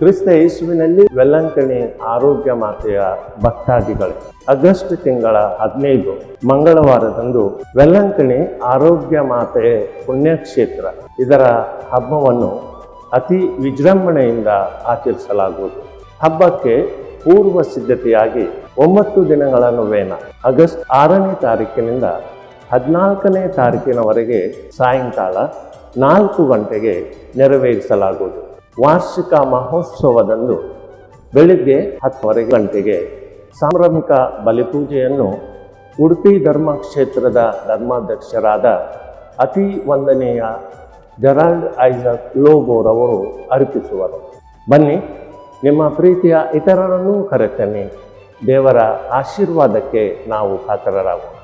ಕ್ರಿಸ್ತ ಯೇಸುವಿನಲ್ಲಿ ವೆಲ್ಲಂಕಣಿ ಆರೋಗ್ಯ ಮಾತೆಯ ಭಕ್ತಾದಿಗಳೇ. ಆಗಸ್ಟ್ ತಿಂಗಳ ಹದಿನೈದು, ಮಂಗಳವಾರದಂದು ವೆಲ್ಲಂಕಣಿ ಆರೋಗ್ಯ ಮಾತೆಯ ಪುಣ್ಯಕ್ಷೇತ್ರ. ಇದರ ಹಬ್ಬವನ್ನು ಅತಿ ವಿಜೃಂಭಣೆಯಿಂದ ಆಚರಿಸಲಾಗುವುದು. ಹಬ್ಬಕ್ಕೆ ಪೂರ್ವ ಸಿದ್ಧತೆಯಾಗಿ ಒಂಬತ್ತು ದಿನಗಳ ನೊವೇನ. ಆಗಸ್ಟ್ ಆರನೇ ತಾರೀಕಿನಿಂದ ಹದಿನಾಲ್ಕನೇ ತಾರೀಕಿನವರೆಗೆ ಸಾಯಂಕಾಲ ನಾಲ್ಕು ಗಂಟೆಗೆ ನೆರವೇರಿಸಲಾಗುವುದು. ವಾರ್ಷಿಕ ಮಹೋತ್ಸವದಂದು ಬೆಳಿಗ್ಗೆ ಹತ್ತುವರೆ ಗಂಟೆಗೆ ಸಾಂಭ್ರಮಿಕ ಬಲಿಪೂಜೆಯನ್ನು ಉಡುಪಿ ಧರ್ಮಕ್ಷೇತ್ರದ ಧರ್ಮಾಧ್ಯಕ್ಷರಾದ ಅತಿ ವಂದನೀಯ ಜೆರಾಲ್ಡ್ ಐಸಕ್ ಲೋಗೋರವರು ಅರ್ಪಿಸುವರು. ಬನ್ನಿ, ನಿಮ್ಮ ಪ್ರೀತಿಯ ಇತರರನ್ನೂ ಕರೆತನ್ನಿ. ದೇವರ ಆಶೀರ್ವಾದಕ್ಕೆ ನಾವು ಕಾತರರಾಗೋಣ